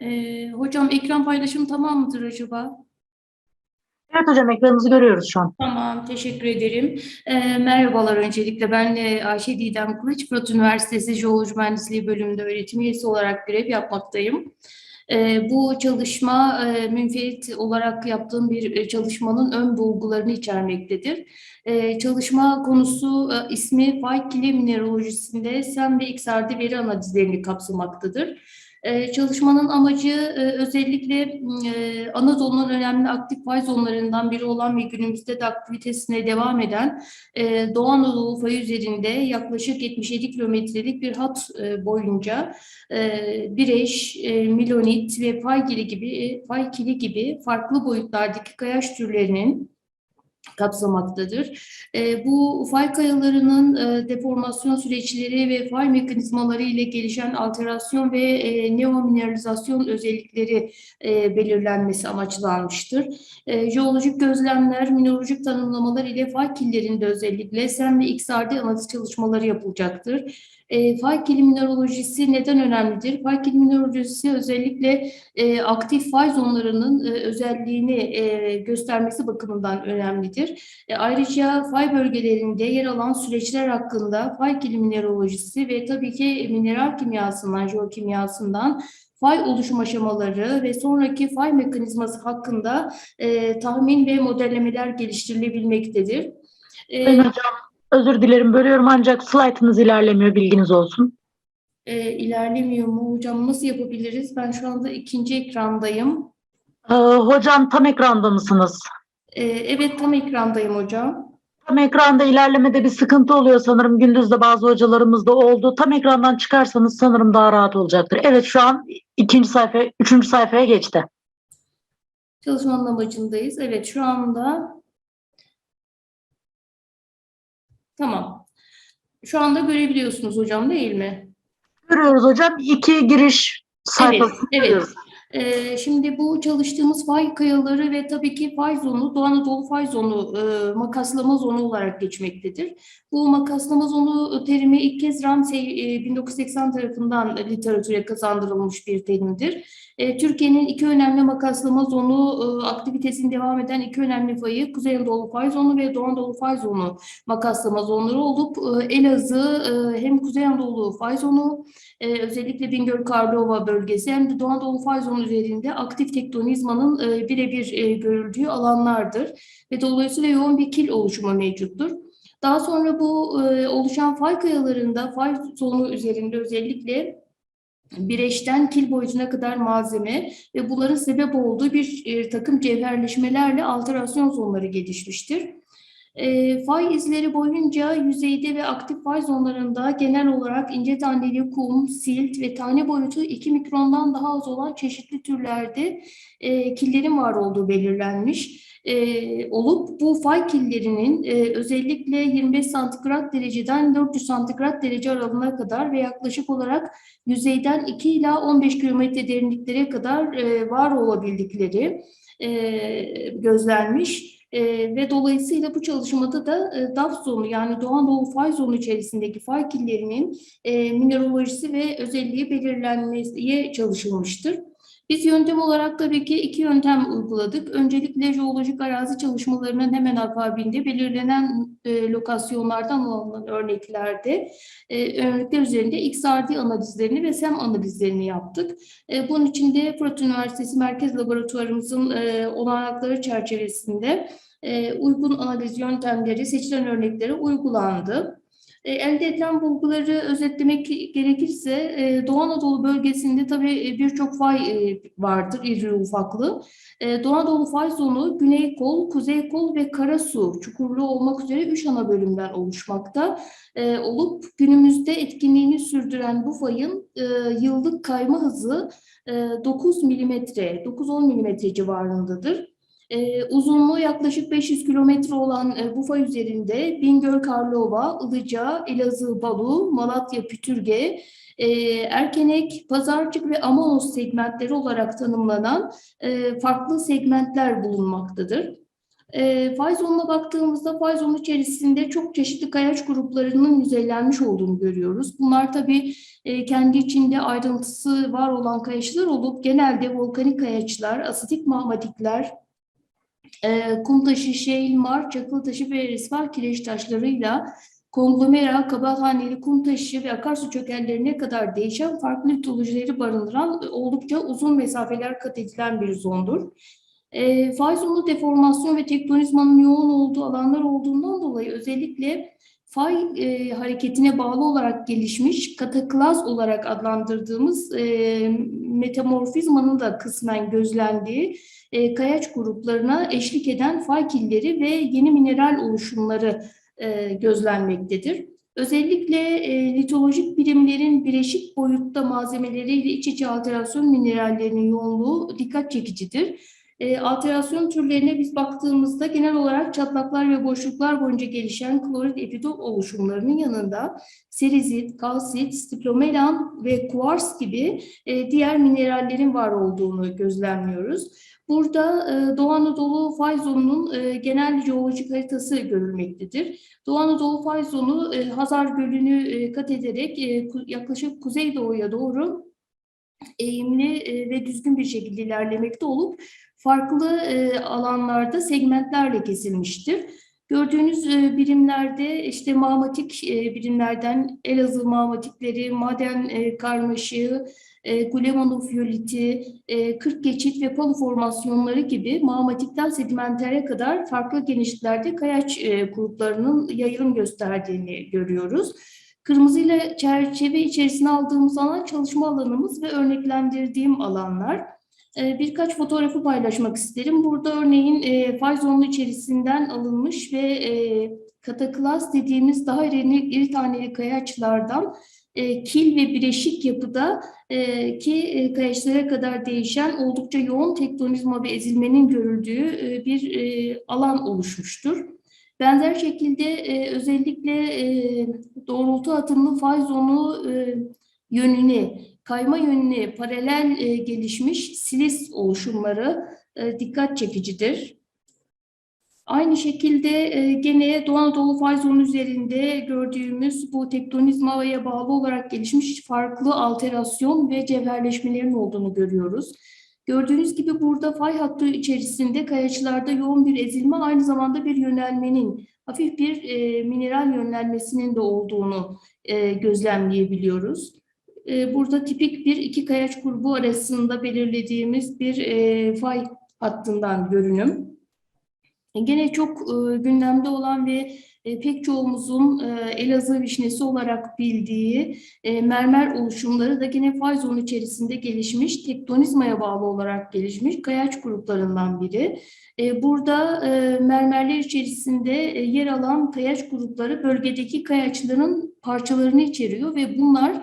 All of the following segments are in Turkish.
Ee, hocam ekran paylaşım tamam mıdır acaba? Evet hocam ekranınızı görüyoruz şu an. Tamam, teşekkür ederim. Ee, merhabalar öncelikle. Ben e, Ayşe Didem Kılıç, Fırat Üniversitesi Jeoloji Mühendisliği bölümünde öğretim üyesi olarak görev yapmaktayım. Ee, bu çalışma e, münferit olarak yaptığım bir e, çalışmanın ön bulgularını içermektedir. Ee, çalışma konusu e, ismi Faykili mineralojisinde SEM ve XRD veri analizlerini kapsamaktadır. Ee, çalışmanın amacı e, özellikle e, Anadolu'nun önemli aktif fay zonlarından biri olan ve günümüzde de aktivitesine devam eden e, Doğu Anadolu fayı üzerinde yaklaşık 77 kilometrelik bir hat e, boyunca e, Bireş, Milonit ve Faykili gibi, Faykili gibi farklı boyutlardaki kayaç türlerinin kapsamaktadır. E, bu fay kayalarının e, deformasyon süreçleri ve fay mekanizmaları ile gelişen alterasyon ve e, neomineralizasyon özellikleri e, belirlenmesi amaçlanmıştır. E, jeolojik gözlemler, mineralojik tanımlamalar ile fay killerinde özellikle SEM ve XRD analiz çalışmaları yapılacaktır. E, fay kili mineralojisi neden önemlidir? Fay kili mineralojisi özellikle e, aktif fay zonlarının e, özelliğini e, göstermesi bakımından önemlidir. E, ayrıca fay bölgelerinde yer alan süreçler hakkında fay kili mineralojisi ve tabii ki mineral kimyasından, jeokimyasından fay oluşum aşamaları ve sonraki fay mekanizması hakkında e, tahmin ve modellemeler geliştirilebilmektedir. E, hocam özür dilerim bölüyorum ancak slaytınız ilerlemiyor bilginiz olsun. e, ilerlemiyor mu hocam? Nasıl yapabiliriz? Ben şu anda ikinci ekrandayım. Ee, hocam tam ekranda mısınız? E, evet tam ekrandayım hocam. Tam ekranda ilerlemede bir sıkıntı oluyor sanırım. Gündüz de bazı hocalarımız da oldu. Tam ekrandan çıkarsanız sanırım daha rahat olacaktır. Evet şu an ikinci sayfa, üçüncü sayfaya geçti. Çalışmanın amacındayız. Evet şu anda tamam. Şu anda görebiliyorsunuz hocam değil mi? Görüyoruz hocam iki giriş sayfası. evet. görüyoruz. Ee, şimdi bu çalıştığımız fay kayaları ve tabii ki fay zonu, Doğu Anadolu fay zonu, e, makaslama zonu olarak geçmektedir. Bu makaslama zonu terimi ilk kez Ramsey e, 1980 tarafından literatüre kazandırılmış bir terimdir. E, Türkiye'nin iki önemli makaslama zonu e, aktivitesini devam eden iki önemli fayı Kuzey Anadolu fay zonu ve Doğu Anadolu fay zonu makaslama zonları olup e, Elazığ e, hem Kuzey Anadolu fay zonu e, özellikle Bingöl Karlova bölgesi hem de Doğu Anadolu fay zonu üzerinde aktif tektonizmanın e, birebir e, görüldüğü alanlardır ve dolayısıyla yoğun bir kil oluşumu mevcuttur. Daha sonra bu e, oluşan fay kayalarında fay zonu üzerinde özellikle bireşten kil boyutuna kadar malzeme ve bunların sebep olduğu bir e, takım cevherleşmelerle alterasyon zonları gelişmiştir. E, fay izleri boyunca yüzeyde ve aktif fay zonlarında genel olarak ince taneli kum, silt ve tane boyutu 2 mikrondan daha az olan çeşitli türlerde e, killerin var olduğu belirlenmiş e, olup bu fay killerinin e, özellikle 25 santigrat dereceden 400 santigrat derece aralığına kadar ve yaklaşık olarak yüzeyden 2 ila 15 kilometre derinliklere kadar e, var olabildikleri e, gözlenmiş. E, ve dolayısıyla bu çalışmada da e, DAF zonu yani Doğu Anadolu fay zonu içerisindeki fay killerinin e, mineralojisi ve özelliği belirlenmeye çalışılmıştır. Biz yöntem olarak tabii ki iki yöntem uyguladık. Öncelikle jeolojik arazi çalışmalarının hemen akabinde belirlenen e, lokasyonlardan alınan örneklerde e, örnekler üzerinde XRD analizlerini ve SEM analizlerini yaptık. E, bunun için de Fırat Üniversitesi Merkez Laboratuvarımızın e, olanakları çerçevesinde e, uygun analiz yöntemleri seçilen örneklere uygulandı. E, elde edilen bulguları özetlemek gerekirse e, Doğu Anadolu bölgesinde tabii e, birçok fay vardır iri ufaklı. Doğu Anadolu fay zonu Güney Kol, Kuzey Kol ve Karasu çukurlu olmak üzere üç ana bölümden oluşmakta olup günümüzde etkinliğini sürdüren bu fayın yıllık kayma hızı e, 9 milimetre, 9-10 milimetre civarındadır. Ee, uzunluğu yaklaşık 500 kilometre olan e, bu fay üzerinde Bingöl, Karlova, Ilıca, Elazığ, Balu, Malatya, Pütürge, e, Erkenek, Pazarcık ve Amanos segmentleri olarak tanımlanan e, farklı segmentler bulunmaktadır. E, fay zonuna baktığımızda fay zonu içerisinde çok çeşitli kayaç gruplarının yüzeylenmiş olduğunu görüyoruz. Bunlar tabii e, kendi içinde ayrıntısı var olan kayaçlar olup genelde volkanik kayaçlar, asitik magmatikler, e, kum taşı, şeil, mar, çakıl taşı ve resvar kireç taşlarıyla konglomera, kabakhaneli kum taşı ve akarsu çökellerine kadar değişen farklı litolojileri barındıran oldukça uzun mesafeler kat edilen bir zondur. E, zonu deformasyon ve tektonizmanın yoğun olduğu alanlar olduğundan dolayı özellikle fay e, hareketine bağlı olarak gelişmiş kataklaz olarak adlandırdığımız e, metamorfizmanın da kısmen gözlendiği e, kayaç gruplarına eşlik eden fay killeri ve yeni mineral oluşumları e, gözlenmektedir. Özellikle e, litolojik birimlerin bileşik boyutta malzemeleriyle iç içe alterasyon minerallerinin yoğunluğu dikkat çekicidir. E, alterasyon türlerine biz baktığımızda genel olarak çatlaklar ve boşluklar boyunca gelişen klorit epidot oluşumlarının yanında serizit, kalsit, stiplomelan ve kuars gibi e, diğer minerallerin var olduğunu gözlemliyoruz. Burada e, Doğu Anadolu fay zonunun e, genel jeolojik haritası görülmektedir. Doğu Anadolu fay zonu e, Hazar Gölü'nü e, kat ederek e, ku- yaklaşık kuzeydoğuya doğru eğimli ve düzgün bir şekilde ilerlemekte olup farklı e, alanlarda segmentlerle kesilmiştir. Gördüğünüz e, birimlerde işte mağmatik e, birimlerden Elazığ mağmatikleri, maden karmaşığı, e, Gulemonofiyoliti, e, 40 geçit ve palu formasyonları gibi mağmatikten sedimentere kadar farklı genişliklerde kayaç gruplarının yayılım gösterdiğini görüyoruz. Kırmızıyla çerçeve içerisine aldığımız alan çalışma alanımız ve örneklendirdiğim alanlar. Ee, Birkaç fotoğrafı paylaşmak isterim. Burada örneğin e, fay zonu içerisinden alınmış ve e, kataklas dediğimiz daha iri, iri taneli kayaçlardan e, kil ve bileşik yapıda e, ki e, kayaçlara kadar değişen oldukça yoğun tektonizma ve ezilmenin görüldüğü e, bir e, alan oluşmuştur. Benzer şekilde e, özellikle e, doğrultu atımlı zonu e, yönüne, kayma yönüne paralel e, gelişmiş silis oluşumları e, dikkat çekicidir. Aynı şekilde e, gene Doğu Anadolu fay zonu üzerinde gördüğümüz bu tektonizmaya bağlı olarak gelişmiş farklı alterasyon ve cevherleşmelerin olduğunu görüyoruz. Gördüğünüz gibi burada fay hattı içerisinde kayaçlarda yoğun bir ezilme aynı zamanda bir yönelmenin, hafif bir e, mineral yönelmesinin de olduğunu e, gözlemleyebiliyoruz. E, burada tipik bir iki kayaç grubu arasında belirlediğimiz bir e, fay hattından görünüm. Gene çok e, gündemde olan ve e, pek çoğumuzun Elazığ vişnesi olarak bildiği mermer oluşumları da gene fay zonu içerisinde gelişmiş, tektonizmaya bağlı olarak gelişmiş kayaç gruplarından biri. Burada mermerler içerisinde yer alan kayaç grupları bölgedeki kayaçların parçalarını içeriyor ve bunlar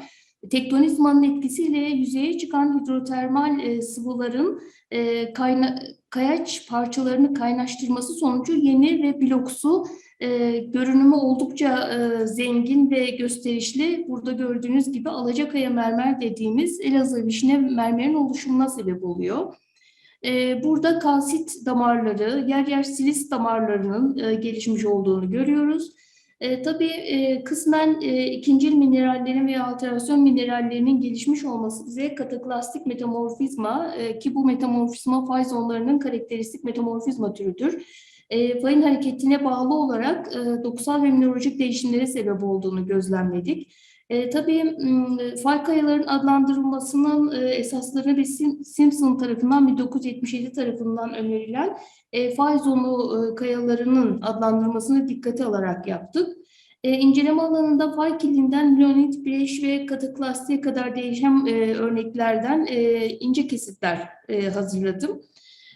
tektonizmanın etkisiyle yüzeye çıkan hidrotermal e, sıvıların e, kayna kayaç parçalarını kaynaştırması sonucu yeni ve bloksu e, görünümü oldukça e, zengin ve gösterişli. Burada gördüğünüz gibi Alacakaya mermer dediğimiz Elazığ vişne mermerin oluşumuna sebep oluyor. E, burada kalsit damarları, yer yer silis damarlarının e, gelişmiş olduğunu görüyoruz. E, tabii e, kısmen e, ikincil minerallerin veya alterasyon minerallerinin gelişmiş olması bize kataklastik metamorfizma e, ki bu metamorfizma fay zonlarının karakteristik metamorfizma türüdür. E, fayın hareketine bağlı olarak e, dokusal ve mineralojik değişimlere sebep olduğunu gözlemledik. E, tabii fay kayaların adlandırılmasının e, esasları ve Sim- Simpson tarafından 1977 tarafından önerilen e, fay zonu e, kayalarının adlandırmasını dikkate alarak yaptık. E, inceleme alanında fay kilinden leonit, bileş ve kataklastiğe kadar değişen e, örneklerden e, ince kesitler e, hazırladım.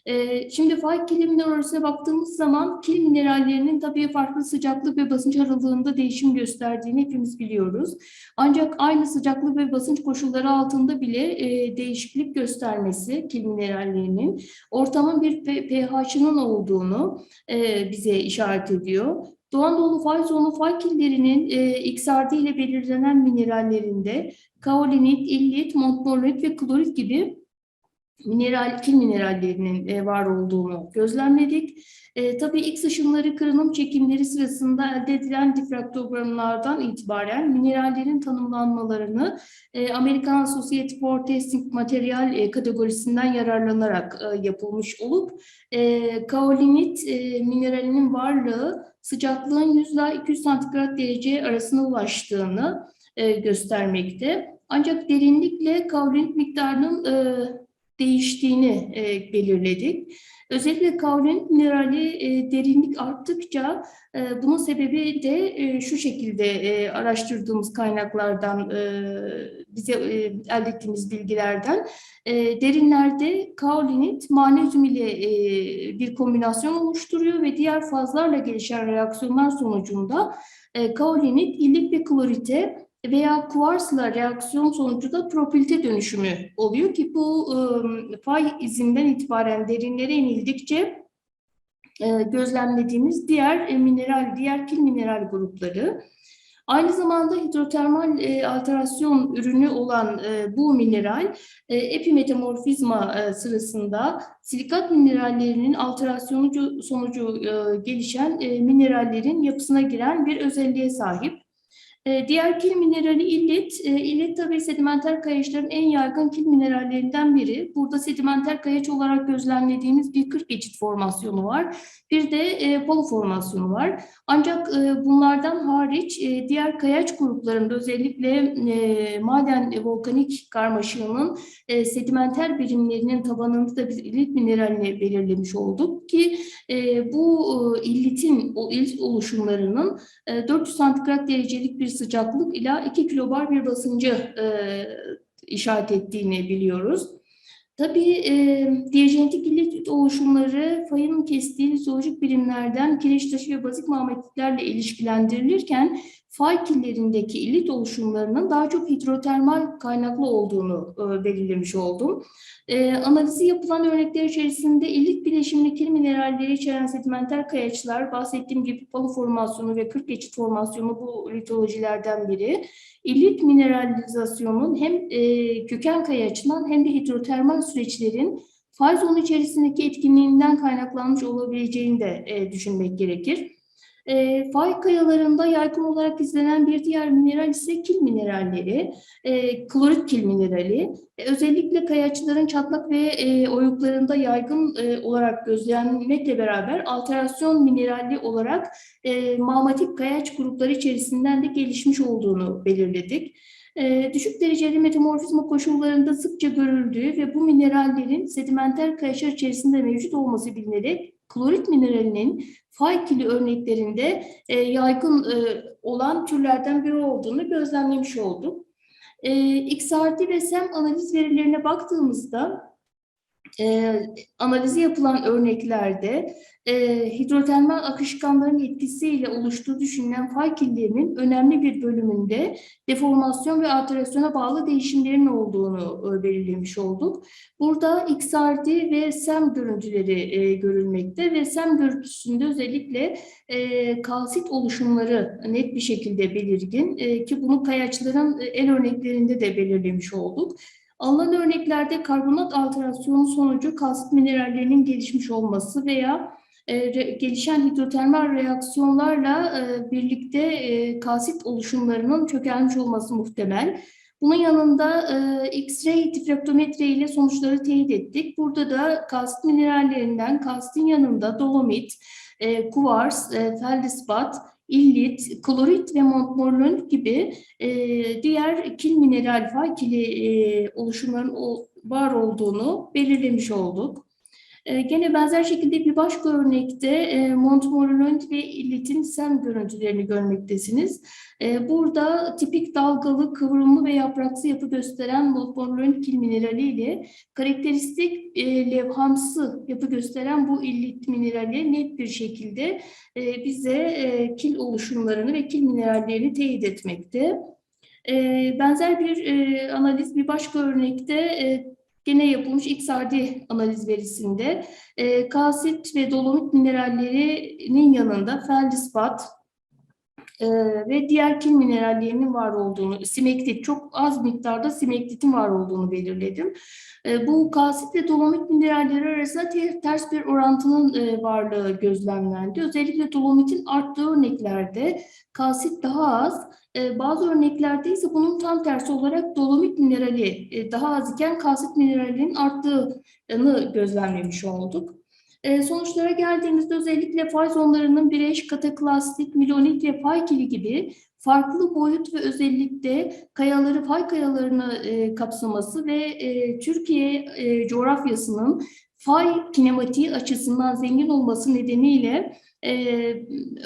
E, şimdi fay kilim mineralojisine baktığımız zaman kil minerallerinin tabii farklı sıcaklık ve basınç aralığında değişim gösterdiğini hepimiz biliyoruz. Ancak aynı sıcaklık ve basınç koşulları altında bile e, değişiklik göstermesi kil minerallerinin ortamın bir pH'ının olduğunu e, bize işaret ediyor. Doğu Anadolu fay zonu fay killerinin e, XRD ile belirlenen minerallerinde kaolinit, illit, montmorillonit ve klorit gibi mineral, kil minerallerinin e, var olduğunu gözlemledik. E, tabii X ışınları kırılım çekimleri sırasında elde edilen difraktogramlardan itibaren minerallerin tanımlanmalarını e, Amerikan Society for Testing Material e, kategorisinden yararlanarak e, yapılmış olup e, kaolinit e, mineralinin varlığı sıcaklığın 100 ile 200 santigrat derece arasına ulaştığını e, göstermekte. Ancak derinlikle kaolinit miktarının e, değiştiğini e, belirledik. Özellikle kaolinit minerali e, derinlik arttıkça e, bunun sebebi de e, şu şekilde e, araştırdığımız kaynaklardan e, bize e, elde ettiğimiz bilgilerden e, derinlerde kaolinit manezyum ile e, bir kombinasyon oluşturuyor ve diğer fazlarla gelişen reaksiyonlar sonucunda e, kaolinit illik ve klorite veya kuvarsla reaksiyon sonucu da propilite dönüşümü oluyor ki bu e, fay izinden itibaren derinlere inildikçe e, gözlemlediğimiz diğer e, mineral, diğer kil mineral grupları. Aynı zamanda hidrotermal e, alterasyon ürünü olan e, bu mineral e, epimetamorfizma e, sırasında silikat minerallerinin alterasyonu sonucu e, gelişen e, minerallerin yapısına giren bir özelliğe sahip. E, Diğer kil minerali illit. E, İllit tabii sedimenter kayaçların en yaygın kil minerallerinden biri. Burada sedimenter kayaç olarak gözlemlediğimiz bir 40 geçit formasyonu var. Bir de e, polo formasyonu var. Ancak e, bunlardan hariç e, diğer kayaç gruplarında özellikle e, maden volkanik karmaşığının sedimenter birimlerinin tabanında da biz illit mineralini belirlemiş olduk ki bu illitin o illit oluşumlarının e, 400 santigrat derecelik bir sıcaklık ila 2 kilobar bir basıncı e, işaret ettiğini biliyoruz. Tabii e, diyajenetik illet oluşumları fayın kestiği zoolojik birimlerden kireç taşı ve bazik mamutitlerle ilişkilendirilirken fay killerindeki illit oluşumlarının daha çok hidrotermal kaynaklı olduğunu e, belirlemiş oldum. E, analizi yapılan örnekler içerisinde illit bileşimli mineralleri içeren sedimenter kayaçlar, bahsettiğim gibi palu formasyonu ve 40 geçit formasyonu bu litolojilerden biri. İllit mineralizasyonun hem e, köken kayaçından hem de hidrotermal süreçlerin fay zonu içerisindeki etkinliğinden kaynaklanmış olabileceğini de e, düşünmek gerekir. E, fay kayalarında yaygın olarak izlenen bir diğer mineral ise kil mineralleri, e, klorit kil minerali. E, özellikle kayaçların çatlak ve e, oyuklarında yaygın e, olarak gözlenmekle beraber alterasyon mineralli olarak e, mağmatik kayaç grupları içerisinden de gelişmiş olduğunu belirledik. E, düşük dereceli metamorfizma koşullarında sıkça görüldüğü ve bu minerallerin sedimenter kayaçlar içerisinde mevcut olması bilinerek klorit mineralinin fay kili örneklerinde e, yaygın e, olan türlerden biri olduğunu gözlemlemiş olduk. E, XRD ve SEM analiz verilerine baktığımızda e, analizi yapılan örneklerde e, hidrotermal akışkanların etkisiyle oluştuğu düşünülen fay killerinin önemli bir bölümünde deformasyon ve alterasyona bağlı değişimlerin olduğunu e, belirlemiş olduk. Burada XRD ve SEM görüntüleri e, görülmekte ve SEM görüntüsünde özellikle e, kalsit oluşumları net bir şekilde belirgin e, ki bunu kayaçların e, el örneklerinde de belirlemiş olduk. Alınan örneklerde karbonat alterasyonu sonucu kalsit minerallerinin gelişmiş olması veya e, gelişen hidrotermal reaksiyonlarla e, birlikte e, kalsit oluşumlarının çökelmiş olması muhtemel. Bunun yanında e, X-ray difraktometre ile sonuçları teyit ettik. Burada da kalsit minerallerinden kalsitin yanında dolomit, e, kuvars, e, feldespat, illit, klorit ve montmorillon gibi e, diğer kil mineral fay kili e, oluşumların o, var olduğunu belirlemiş olduk. E, gene benzer şekilde bir başka örnekte e, Montmorillon ve illitin SEM görüntülerini görmektesiniz. E, burada tipik dalgalı, kıvrımlı ve yapraksı yapı gösteren Montmorillon kil minerali ile karakteristik e, levhamsı yapı gösteren bu illit minerali net bir şekilde e, bize kil oluşumlarını ve kil minerallerini teyit etmekte. Benzer bir analiz bir başka örnekte gene yapılmış XRD analiz verisinde e, kalsit ve dolomit minerallerinin yanında feldespat, e, ve diğer kil minerallerinin var olduğunu, simektit, çok az miktarda simektitin var olduğunu belirledim. E, bu kalsit ve dolomit mineralleri arasında te- ters bir orantının e, varlığı gözlemlendi. Özellikle dolomitin arttığı örneklerde kalsit daha az, e, bazı örneklerde ise bunun tam tersi olarak dolomit minerali e, daha az iken kalsit mineralinin arttığını gözlemlemiş olduk. E, sonuçlara geldiğimizde özellikle fay zonlarının bireş, kataklastik, milonit ve fay kili gibi farklı boyut ve özellikle kayaları, fay kayalarını e, kapsaması ve e, Türkiye e, coğrafyasının fay kinematiği açısından zengin olması nedeniyle e,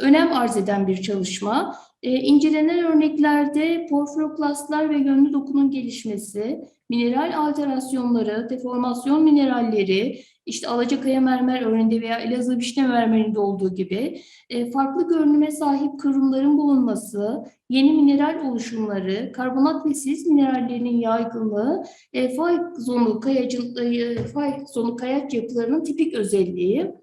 önem arz eden bir çalışma. E, incelenen örneklerde porfiroklastlar ve yönlü dokunun gelişmesi, mineral alterasyonları, deformasyon mineralleri, işte Alacakaya mermer örneğinde veya Elazığ vişne mermerinde olduğu gibi e, farklı görünüme sahip kırımların bulunması, yeni mineral oluşumları, karbonat ve sis minerallerinin yaygınlığı, e, fay zonu kayacın, e, fay zonu kayaç yapılarının tipik özelliği.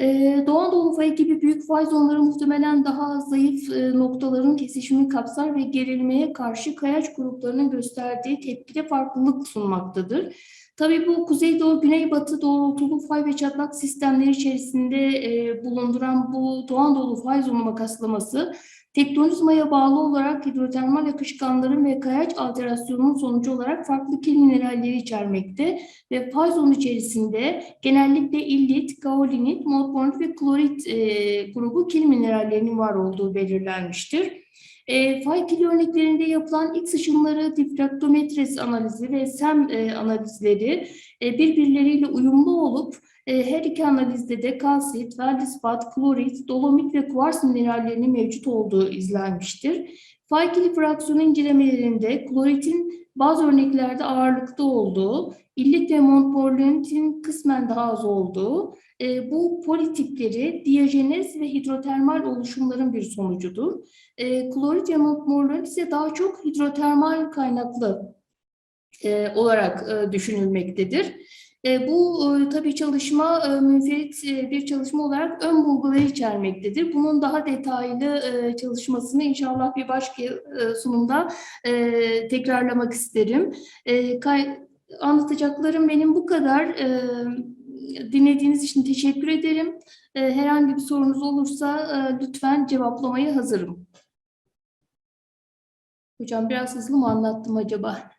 Ee, Doğu Anadolu fayı gibi büyük fay zonları muhtemelen daha zayıf e, noktaların kesişimini kapsar ve gerilmeye karşı kayaç gruplarının gösterdiği tepkide farklılık sunmaktadır. Tabii bu kuzeydoğu, güneybatı doğrultulu fay ve çatlak sistemleri içerisinde e, bulunduran bu Doğu Anadolu fay zonu makaslaması tektonizmaya bağlı olarak hidrotermal akışkanların ve kayaç alterasyonunun sonucu olarak farklı kil mineralleri içermekte ve fay zonu içerisinde genellikle illit, gaolinit, molibdenit ve klorit e, grubu kil minerallerinin var olduğu belirlenmiştir. E, fay kil örneklerinde yapılan X ışınları, difraktometresi analizi ve SEM e, analizleri e, birbirleriyle uyumlu olup her iki analizde de kalsit, feldispat, klorit, dolomit ve kuvars minerallerinin mevcut olduğu izlenmiştir. Fay kili fraksiyonu incelemelerinde kloritin bazı örneklerde ağırlıkta olduğu, illit ve montmorillonitin kısmen daha az olduğu, e, bu politipleri diyojenez ve hidrotermal oluşumların bir sonucudur. E, klorit ve montmorillonit ise daha çok hidrotermal kaynaklı e, olarak e, düşünülmektedir. E, bu e, tabii çalışma e, münferit bir çalışma olarak ön bulguları içermektedir. Bunun daha detaylı çalışmasını inşallah bir başka sunumda tekrarlamak isterim. Anlatacaklarım benim bu kadar. Dinlediğiniz için teşekkür ederim. Herhangi bir sorunuz olursa lütfen cevaplamaya hazırım. Hocam biraz hızlı mı anlattım acaba?